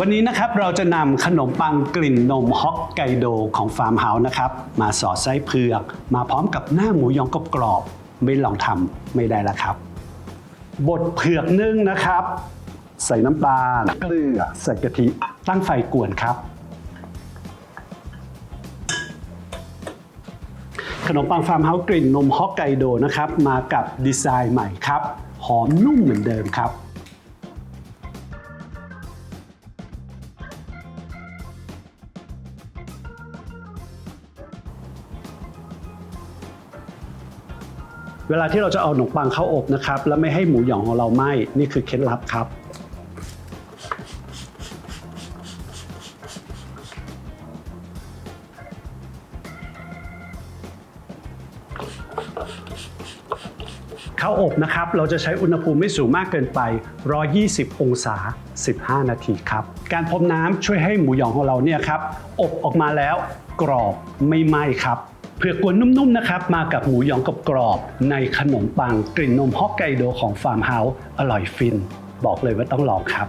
วันนี้นะครับเราจะนำขนมปังกลิ่นนมฮอกไกโดของฟาร์มเฮาส์นะครับ มาสอดไส้เผือก มาพร้อมกับหน้าหมูยองกรอบๆไม่ลองทำไม่ได้ละครับ บดเผือกนึ่งนะครับ ใส่น้ำตาลเกลือใส่กะทิตั้งไฟกวนครับ ขนมปังฟาร์มเฮาส์กลิ่นนมฮอกไกโดนะครับ มากับดีไซน์ใหม่ครับ หอมนุ่มเหมือนเดิมครับ เวลาที่เราจะเอาขนมปังเข้าอบนะครับ แล้วไม่ให้หมูหยองของเราไหม้นี่คือเคล็ดลับครับ เข้าอบนะครับ เราจะใช้อุณหภูมิไม่สูงมากเกินไป 120 องศา 15 นาทีครับ การพรมน้ำช่วยให้หมูหยองของเราเนี่ยครับ อบออกมาแล้วกรอบไม่ไหม้ครับ เผือกกวนนุ่มๆนะครับ มากับหมูหยองกับกรอบในขนมปังกลิ่นนมฮอกไกโดของฟาร์มเฮาส์อร่อยฟิน บอกเลยว่าต้องลองครับ